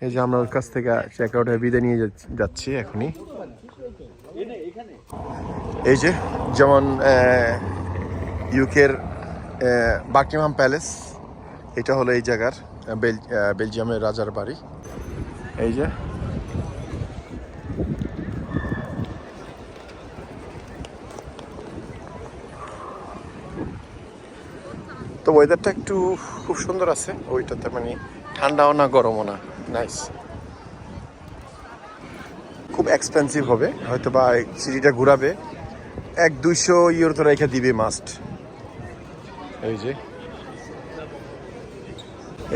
এই যে আমরা ওর কাছ থেকে চেক আউট বিদায় নিয়ে যাচ্ছি- এখনই। এই যে যেমন ইউকের বাকিমাম প্যালেস এটা হলো এই জায়গার বেল- বেলজিয়ামের রাজার বাড়ি। এই যে। তো ওয়েদারটা একটু খুব সুন্দর আছে, ওইটাতে মানে ঠান্ডাও না, গরমও না। নাইস খুব এক্সপেন্সিভ হবে হয়তো বা সিটিটা ঘুরাবে। এক দুইশো ইউরো তো রেখে দিবে মাস্ট এই যে।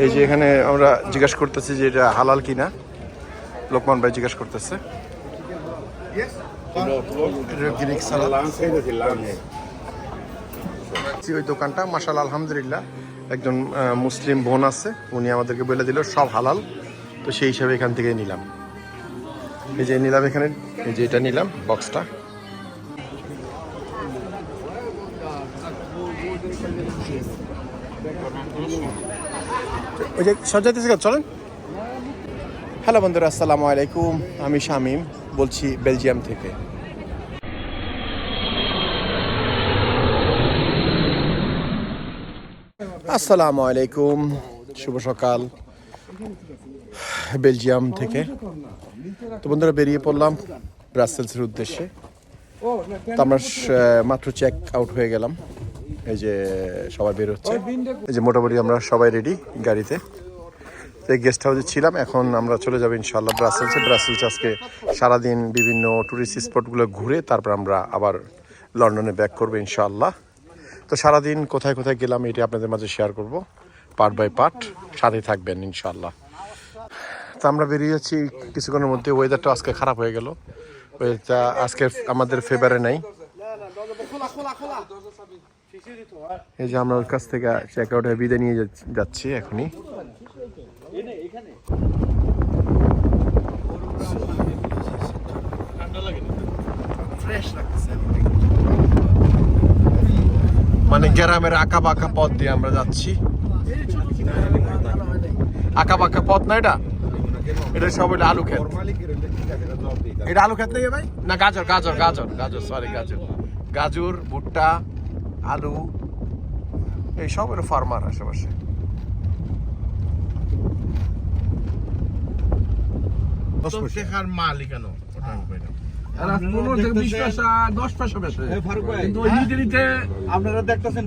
এই যে এখানে আমরা জিজ্ঞাসা করতেছি যে এটা হালাল কিনা। লোকমান ভাই জিজ্ঞাসা করতেছে। ওই দোকানটা মাসাল আলহামদুলিল্লাহ। একজন মুসলিম বোন আছে, উনি আমাদেরকে বলে দিল, সব হালাল। তো সেই হিসাবে এখান থেকে নিলাম। এই যে নিলাম এখানে, এই যে এটা নিলাম বক্সটা ওই যে সজ্জাইতেছে চলেন। হ্যালো বন্ধুরা, আসসালামু আলাইকুম। আমি শামীম, বলছি বেলজিয়াম থেকে। আসসালামু আলাইকুম, শুভ সকাল। বেলজিয়াম থেকে। তো বন্ধুরা, বেরিয়ে পড়লাম ব্রাসেলসের উদ্দেশ্যে। তো আমরা মাত্র চেক আউট হয়ে গেলাম। এই যে সবাই বের হচ্ছে। এই যে মোটামুটি আমরা সবাই রেডি গাড়িতে। এই গেস্ট হাউসে ছিলাম, এখন আমরা চলে যাব ইনশাল্লাহ ব্রাসেলসে। ব্রাসেলস আজকে সারাদিন বিভিন্ন টুরিস্ট স্পটগুলো ঘুরে তারপর আমরা আবার লন্ডনে ব্যাক করব ইনশাল্লাহ তো সারাদিন কোথায় কোথায় গেলাম, এটি আপনাদের মাঝে শেয়ার করব। পার্ট বাই পার্ট সাথে থাকবেন ইনশাল্লাহ তো আমরা বেরিয়ে যাচ্ছি কিছুক্ষণের মধ্যে ওয়েদারটা আজকে খারাপ হয়ে গেল। ওয়েদারটা আজকে আমাদের ফেভারে নাই। এই যে আমরা ওর কাছ থেকে চেক আউট হয়ে বিদায় নিয়ে যাচ্ছি- এখনই। মানে গ্রামের আঁকা বাঁকা পথ দিয়ে আমরা যাচ্ছি। আঁকা বাঁকা পথ না এটা? এটা সব এটা আলু ক্ষেত। এটা আলু ক্ষেত নাকি ভাই? না গাজর গাজর গাজর গাজর সরি গাজর। গাজর ভুট্টা আলু এই সব এটা ফার্মার আশেপাশে। কেন এরা পনেরো থেকে বিশ পয়সা দশ পয়সা বেশি কিন্তু ওই নিতে নিতে আপনারা দেখতেছেন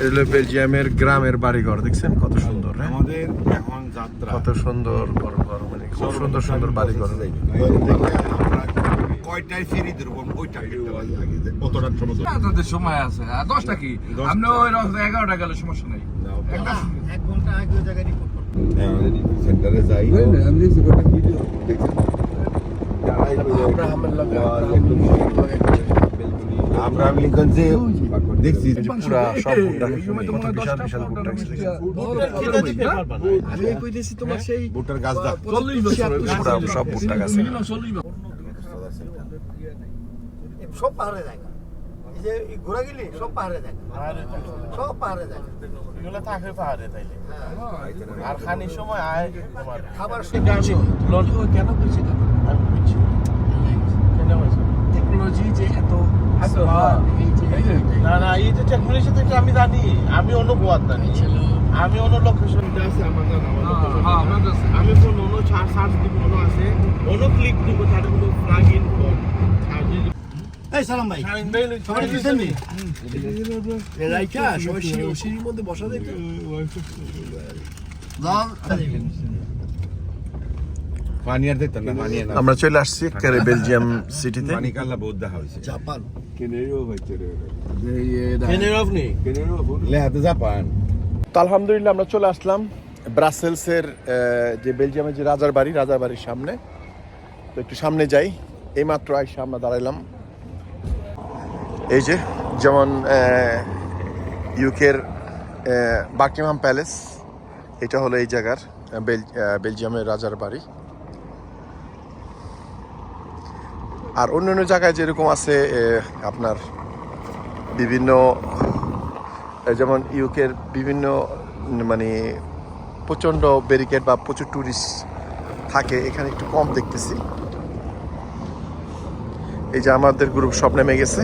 হলো বেলজিয়ামের গ্রামের বাড়িঘর দেখছেন কত হ্যাঁ আমাদের এখন যাত্রা। কত সুন্দর বড় ঘর মানে খুব সুন্দর সুন্দর বাড়িঘর আমরা কয়টায় ফেরি ধরবো? ওইটা কতটার সময় ধরবো? আপনাদের সময় আছে। আর দশটা কি। আপনি ওই এগারোটা গেলে সমস্যা নেই। একটা সেন্টারে যাই। আব্রাহাম লিঙ্কন যে দেখছি এই যে পুরা সব এই সময় তো মনে হয় বিশাল বিশাল ভুট্টা আমি কইতেছি তোমার সেই ভুট্টার গাছ দা চল্লিশ বছর পুরা সব ভুট্টা গাছে সব পাহাড়ে জায়গা এই যে ঘোরা গেলি সব পাহাড়ে জায়গা সব পাহাড়ে জায়গা এগুলো থাকে পাহাড়ে তাইলে। আর খানির সময় আয় তোমার। খাবার কেন বুঝছি আমি বুঝছি কেন টেকনোলজি যে এত এত, smart, এই যে- এই যে- না না এই যে টেকনোলজি থেকে আমি জানি আমি অন্য গোয়ার জানি। আমি অন্য লোকেশন আছে আমার জানা হ্যাঁ, হ্যাঁ। আমি কোন অন্য সার্চ দিব অন্য আছে। অন্য ক্লিক দিব তাহলে কোনো প্লাগ ইন কোড এই সালাম ভাই। সবাই দিছেন নি রাইকা সবাই সিঁড়ির মধ্যে বসা দেখতে। না আমরা চলে আসছি একেবারে বেলজিয়াম সিটিতে। পানি কাল্লা বহুত দেখা হয়েছে। জাপান। কেনের আপনি লেহাতে জাপান। তো আলহামদুলিল্লাহ আমরা চলে আসলাম ব্রাসেলসের যে বেলজিয়ামের যে রাজার বাড়ি রাজার বাড়ির সামনে। তো একটু সামনে যাই এইমাত্র আইসা আমরা দাঁড়াইলাম। এই যে যেমন ইউকের বাকিমাম প্যালেস এটা হলো এই জায়গার বেল- বেলজিয়ামের রাজার বাড়ি। আর অন্য অন্য জায়গায় যেরকম আছে আপনার বিভিন্ন যেমন ইউকের বিভিন্ন মানে প্রচণ্ড ব্যারিকেড বা প্রচুর ট্যুরিস্ট থাকে, এখানে একটু কম দেখতেছি। এই যে আমাদের গ্রুপ সব নেমে গেছে।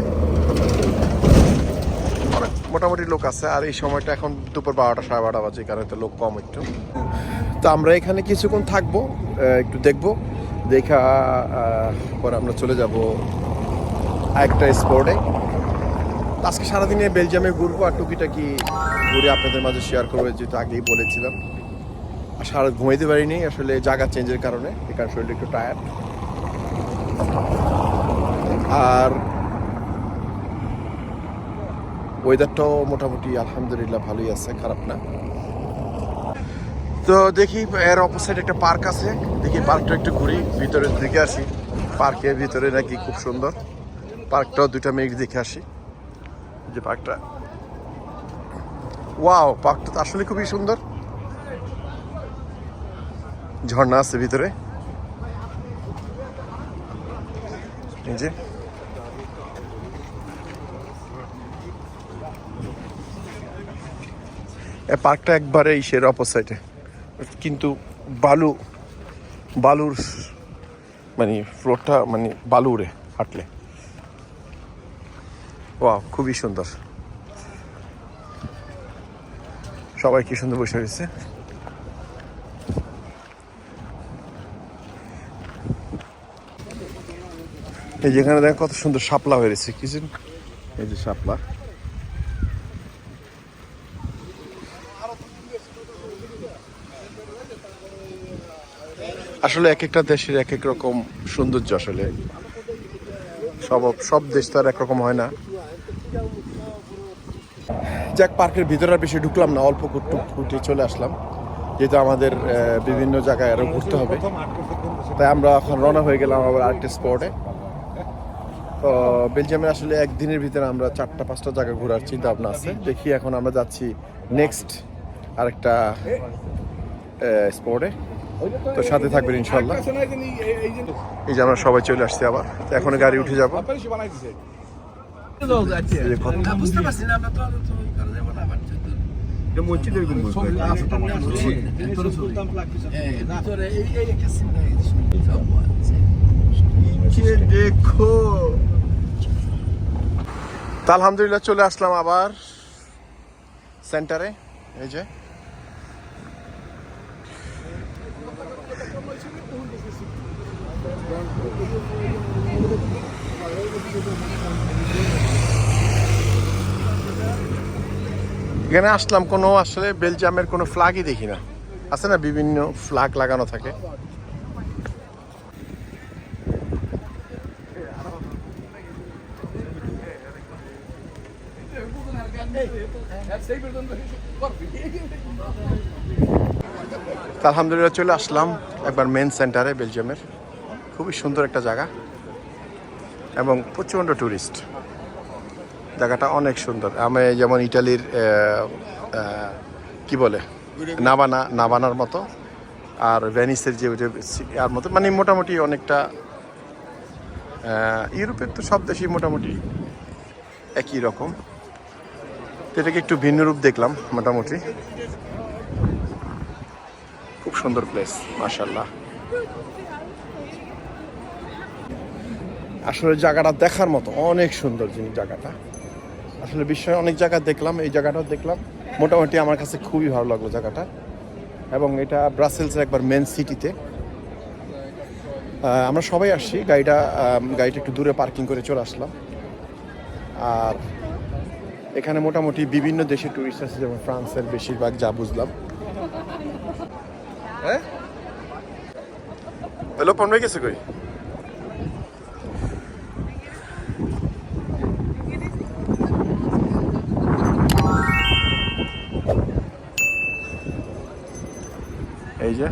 অনেক মোটামুটি লোক আছে, আর এই সময়টা এখন দুপুর বারোটা সাড়ে বারোটা বাজে, কারণে তো লোক কম একটু। তো আমরা এখানে কিছুক্ষণ থাকব একটু দেখব। দেখা পরে আমরা চলে যাব একটা স্পোর্টে আজকে সারাদিনে বেলজিয়ামে ঘুরবো আর টুকিটাকি ঘুরে আপনাদের মাঝে শেয়ার করব যেহেতু আগেই বলেছিলাম। আর সারা ঘুমাইতে পারিনি, আসলে জায়গা চেঞ্জের কারণে কারণে শরীরটা একটু টায়ার্ড আর ওয়েদারটাও মোটামুটি আলহামদুলিল্লাহ ভালোই আছে, খারাপ না। তো দেখি, এর অপোসাইড একটা পার্ক আছে। দেখি পার্কটা একটু ঘুরি ভিতরে দিকে আসি। পার্কের ভিতরে নাকি খুব সুন্দর। পার্কটাও দুইটা মিনিট দেখে আসি। যে পার্কটা ওয়াও পার্কটা তো আসলে খুবই সুন্দর। ঝর্ণা আছে ভিতরে। এই যে। পার্কটা একবারে ইসের অপোসাইডে কিন্তু বালু, বালুর মানে ফ্লোরটা মানে বালু উড়ে হাঁটলে। ওয়াও খুবই সুন্দর। সবাই কি সুন্দর বসে রয়েছে? এই যেখানে দেখ কত সুন্দর শাপলা হয়েছে কিছু এই যে শাপলা। আসলে এক একটা দেশের এক এক রকম সৌন্দর্য আসলে। সব সব দেশ তো আর একরকম হয় না। যাক, পার্কের ভিতরে বেশি ঢুকলাম না, অল্প একটু ফুটে চলে আসলাম। যেহেতু আমাদের বিভিন্ন জায়গায় আরও ঘুরতে হবে। তাই আমরা এখন রওনা হয়ে গেলাম আবার আরেকটা স্পটে। তো বেলজিয়ামে আসলে একদিনের ভিতরে আমরা চারটা, পাঁচটা জায়গা ঘোরার চিন্তা ভাবনা আছে। দেখি এখন আমরা যাচ্ছি নেক্সট আরেকটা স্পটে। তো সাথে থাকবেন ইনশাল্লাহ এই যে আমরা সবাই চলে আসছি আবার। তো এখন গাড়ি উঠে যাব। সিন দেখো? তো আলহামদুলিল্লাহ চলে আসলাম আবার। সেন্টারে এই যে। এখানে আসলাম কোনো আসলে বেলজিয়ামের কোনো ফ্ল্যাগই দেখি না। আছে না বিভিন্ন ফ্ল্যাগ লাগানো থাকে? আলহামদুলিল্লাহ চলে আসলাম একবার মেন সেন্টারে বেলজিয়ামের। খুবই সুন্দর একটা জায়গা। এবং প্রচণ্ড ট্যুরিস্ট জায়গাটা অনেক সুন্দর। আমি যেমন ইটালির কি বলে? নাবানা, নাবানার মতো, আর ভ্যানিসের যে আর মতো মানে মোটামুটি অনেকটা ইউরোপের তো সব দেশই মোটামুটি একই রকম। এটাকে একটু ভিন্ন রূপ দেখলাম, মোটামুটি। খুব সুন্দর প্লেস মাশাল্লাহ আসলে জায়গাটা দেখার মতো, অনেক সুন্দর জিনিস জায়গাটা। আসলে বিশ্বের অনেক জায়গা দেখলাম, এই জায়গাটাও দেখলাম। মোটামুটি আমার কাছে খুবই ভালো লাগল জায়গাটা। এবং এটা ব্রাসেলসের একবার মেন সিটিতে। আমরা সবাই আসছি, গাড়িটা গাড়িটা একটু দূরে পার্কিং করে চলে আসলাম। আর এখানে মোটামুটি বিভিন্ন দেশের টুরিস্ট আছে, যেমন ফ্রান্সের বেশিরভাগ, যা বুঝলাম। হ্যাঁ? হ্যালো পনেরো গেছে কই? এই যে।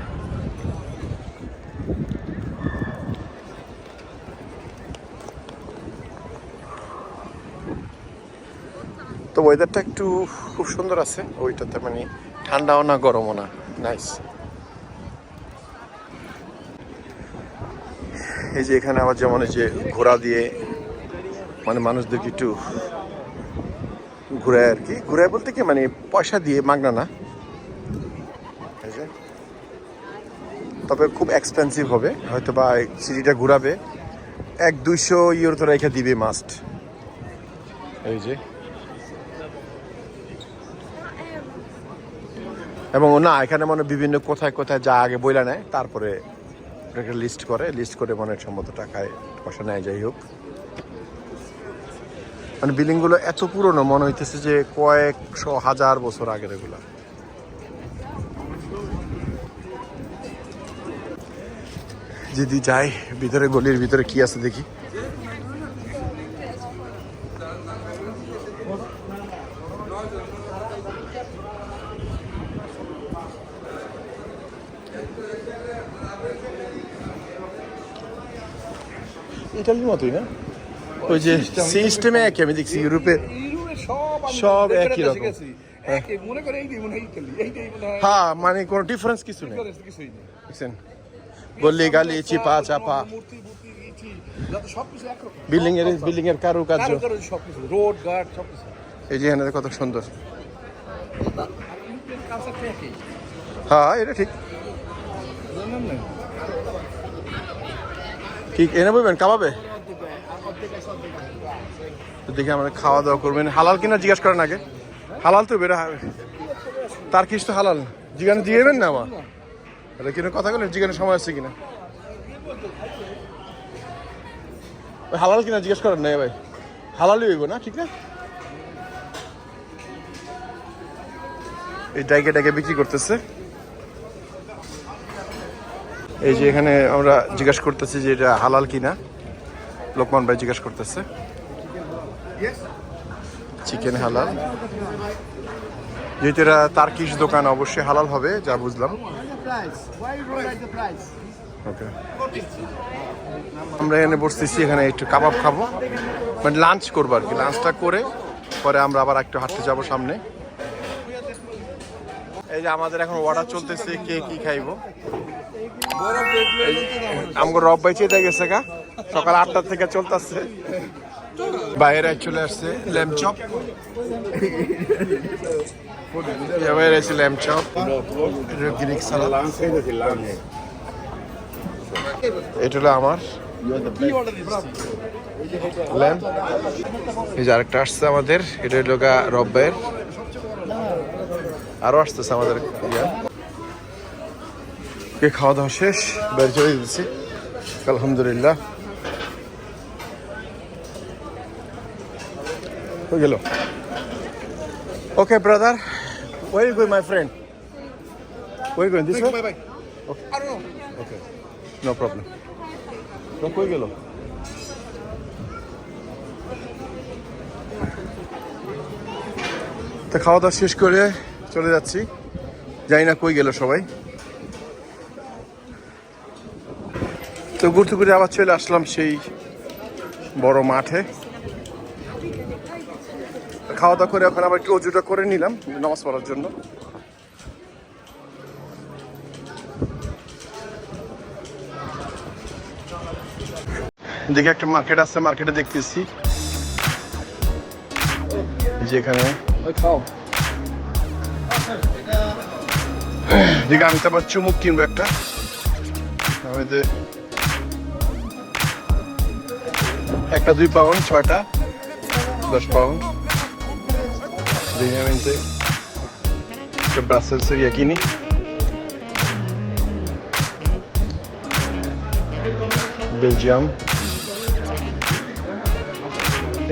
তো ওয়েদারটা একটু খুব সুন্দর আছে, ওইটাতে মানে ঠান্ডাও না, গরমও না। নাইস এই যে এখানে আবার যেমন এই যে ঘোড়া দিয়ে মানে মানুষদেরকে একটু ঘুরায় আর কি। ঘুরায় বলতে কি মানে পয়সা দিয়ে, মাগনা না এই যে তবে খুব এক্সপেন্সিভ হবে। হয়তো বা সিটিটা ঘুরাবে। এক দুইশো ইউরো তো রেখে দিবে মাস্ট এই যে। এবং না, এখানে মানে বিভিন্ন কোথায় কোথায় যা আগে বইলা নেয়, তারপরে একটা লিস্ট করে। লিস্ট করে মানে সম্মত টাকায় পয়সা নেয়, যাই হোক। মানে বিল্ডিংগুলো এত পুরনো, মনে হইতেছে যে কয়েকশো হাজার বছর আগের এগুলা। যদি যাই ভিতরে গলির ভিতরে কি আছে দেখি। ইটালির মতোই না? ওই যে সিস্টেমে একই আমি দেখছি ইউরোপে সব সব একই রকম। হয় মনে কোনো ডিফারেন্স কিছু নেই। কিছুই নেই। গলি গালি চিপা। চাপা। বিল্ডিং এর বিল্ডিং এর কারুকার্য। সবকিছু, road, ঘাট, এই যে এখানে কত সুন্দর। হ্যাঁ এটা ঠিক। ঠিক এনে বলবেন কাবাবে? দেখি আমরা খাওয়া দাওয়া করবেন। হালাল কিনা জিজ্ঞাসা করেন আগে। হালাল তো বেরা তার কিছু তো হালাল? জিজ্ঞাসা জিগাইবেন না আমার এটা কিনা কথা বলেন জিজ্ঞাসা সময় আছে কিনা? হালাল কিনা জিজ্ঞেস করেন না ভাই। হালালই হইব না, ঠিক না? এই ডাইকে ডাইকে বিক্রি করতেছে। এই যে এখানে আমরা জিজ্ঞাসা করতেছি যে এটা হালাল কিনা। লোকমান ভাই জিজ্ঞাসা করতেছে। চিকেন হালাল যেহেতু এটা তার্কিশ দোকান, অবশ্যই হালাল হবে, যা বুঝলাম। ওকে আমরা এখানে বসতেছি, এখানে একটু কাবাব খাব। মানে লাঞ্চ করব আর কি লাঞ্চটা করে পরে আমরা আবার একটু হাঁটতে যাব সামনে। এই যে আমাদের এখন অর্ডার চলতেছে, কে কি খাইবো? আমগো রব ভাই চেয়ে গেছে গা, সকাল আটটা থেকে চলতেছে। বাইরে চলে আসছে ল্যাম্প চপ বাইরে আছে ল্যাম্প চপ গ্রিক সালাদ এটা হলো আমার ল্যাম্প এই যে আরেকটা আসছে আমাদের এটা হলো গা রব ভাইয়ের আরও আসতেছে আমাদের কে খাওয়া দাওয়া শেষ বের চলে দিচ্ছি আলহামদুলিল্লাহ। হয়ে গেল। Okay brother. Why you going my friend why going this way Bye, bye. I don't know. Okay no problem কই গেল তো খাওয়া দাওয়া শেষ করে চলে যাচ্ছি। জানি না কই গেল সবাই। তো ঘুরতে ঘুরে আবার চলে আসলাম সেই বড় মাঠে। খাওয়া দাওয়া করে এখন আবার একটু অজুটা করে নিলাম নামাজ পড়ার জন্য। দেখি একটা মার্কেট আছে মার্কেটে দেখতেছি। যেখানে দেখি আমি তো আবার চুমুক কিনবো একটা। একটা দুই পাউন্ড ছয়টা দশ পাউন্ড তো একটা ব্রাসেলসের ইয়ে কিনি বেলজিয়াম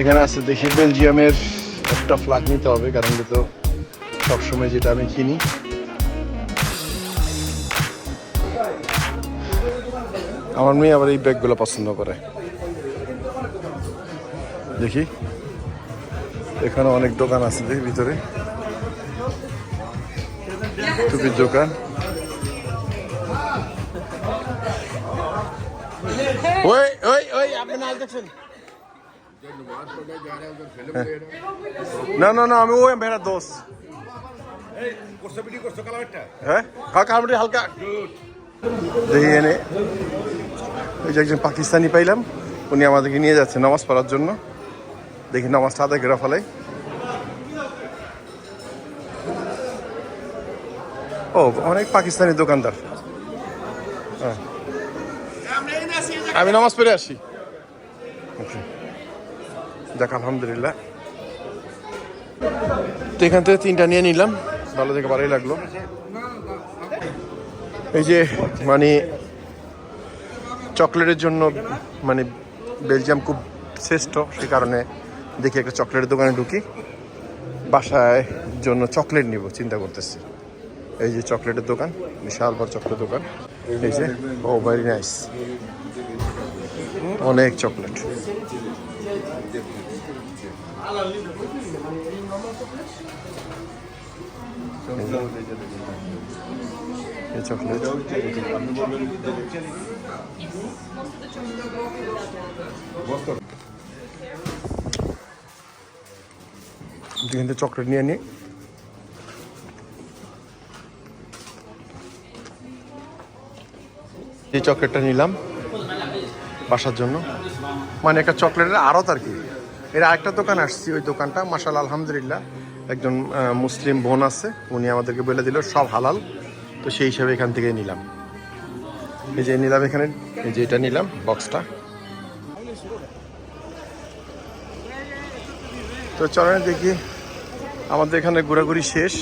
এখানে আছে দেখি বেলজিয়ামের একটা ফ্ল্যাগ নিতে হবে, কারণ তো সবসময় যেটা আমি কিনি। আমার মেয়ে আবার এই ব্যাগগুলো পছন্দ করে। দেখি। এখানে অনেক দোকান আছে দেখি ভিতরে। টুপির দোকান। ওই ওই ওই আপনি নাচ দেখছেন? না না না আমি ওই মেরা দোষ। হ্যাঁ? হালকা হালকা। হালকা দেখি এনে। ওই যে একজন পাকিস্তানি পাইলাম উনি আমাদেরকে নিয়ে যাচ্ছে নামাজ পড়ার জন্য। দেখি নামাজটা আদায় করে ফেলাই। ও অনেক পাকিস্তানি দোকানদার। হ্যাঁ। আমি নামাজ পড়ে আসি. দেখ আলহামদুলিল্লাহ। তো এখান থেকে তিনটা নিয়ে নিলাম। ভালো থেকে ভালোই লাগল। এই যে মানে চকলেটের জন্য মানে বেলজিয়াম খুব শ্রেষ্ঠ সে কারণে দেখি একটা চকলেটের দোকানে ঢুকি। বাসায় জন্য চকলেট নিব, চিন্তা করতেছি। এই যে চকলেটের দোকান, বিশাল বড় চকলেট দোকান। এই যে, ও ভেরি নাইস অনেক চকলেট। চকলেট। এখান থেকে চকলেট নিয়ে নিই এই চকলেটটা নিলাম বাসার জন্য মানে একটা চকলেটের আড়ত আর কি। এর আরেকটা দোকান আসছি, ওই দোকানটা মাসাল আলহামদুলিল্লাহ। একজন মুসলিম বোন আছে, উনি আমাদেরকে বলে দিল, সব হালাল। তো সেই হিসাবে এখান থেকে নিলাম। এই যে নিলাম এখানে, এই যে এটা নিলাম, বক্সটা। তো চলেন দেখি আমাদের এখানে ঘোরাঘুরি শেষ।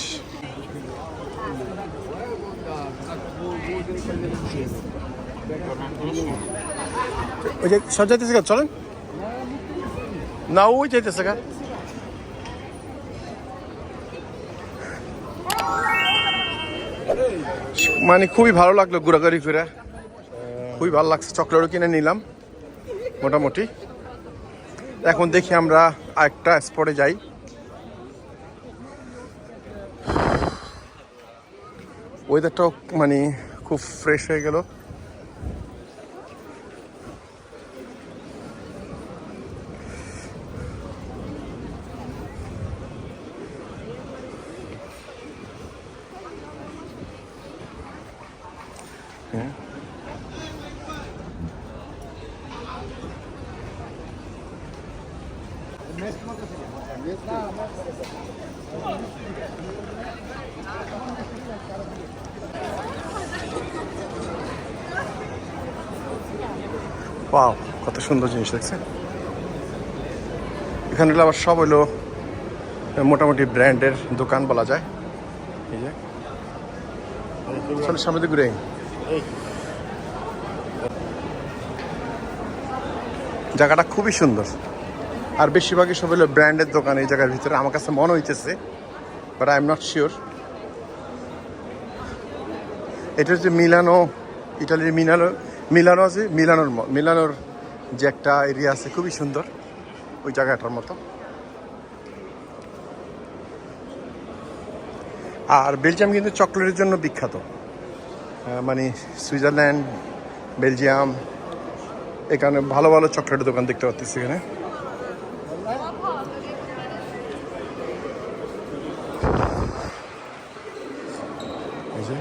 ওই যে সব যাইতেছে গা চলেন। না ওই যাইতেছে গা। মানে খুবই ভালো লাগল ঘোরাঘুরি ফিরে খুবই ভালো লাগছে চকলেটও কিনে নিলাম মোটামুটি। এখন দেখি আমরা আরেকটা স্পটে যাই। ওয়েদারটাও মানে খুব ফ্রেশ হয়ে গেল। পাও কত সুন্দর জিনিস, দেখছেন? এখানে আবার সব হলো মোটামুটি ব্র্যান্ডের দোকান বলা যায়। এই যে। সামনে দিয়ে ঘুরে জায়গাটা খুবই সুন্দর। আর বেশিরভাগই সব হলো ব্র্যান্ডের দোকান এই জায়গার ভিতরে। আমার কাছে মনে হইতেছে but I am not sure এটা হচ্ছে মিলানো, ইটালির মিলানো মিলানো আছে মিলানোর মিলানোর যে একটা এরিয়া আছে, খুবই সুন্দর ওই জায়গাটার মতো। আর বেলজিয়াম কিন্তু চকলেটের জন্য বিখ্যাত। মানে সুইজারল্যান্ড, বেলজিয়াম, এখানে ভালো ভালো চকলেটের দোকান দেখতে পাচ্ছি এখানে এই যে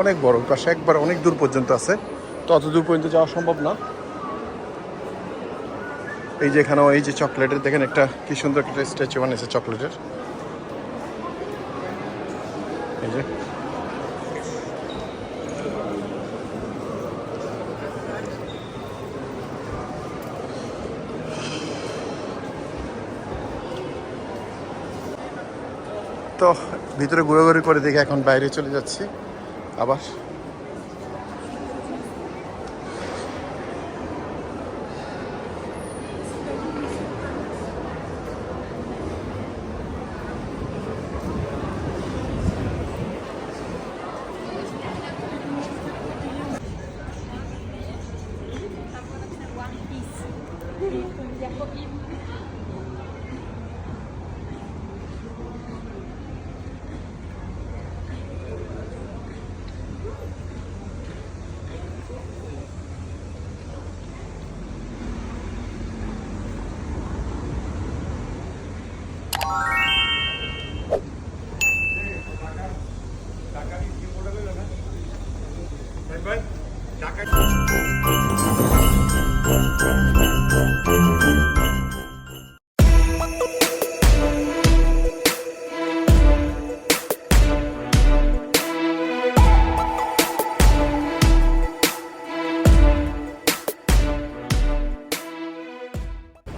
অনেক বড় পাশে একবার অনেক দূর পর্যন্ত আছে। তত দূর পর্যন্ত যাওয়া সম্ভব না। এই যে এখানেও এই যে চকলেটের দেখেন একটা কি সুন্দর একটা স্ট্যাচু বানিয়েছে চকলেটের। এই যে। তো ভিতরে ঘোরাঘুরি করে দেখে এখন বাইরে চলে যাচ্ছি। আবার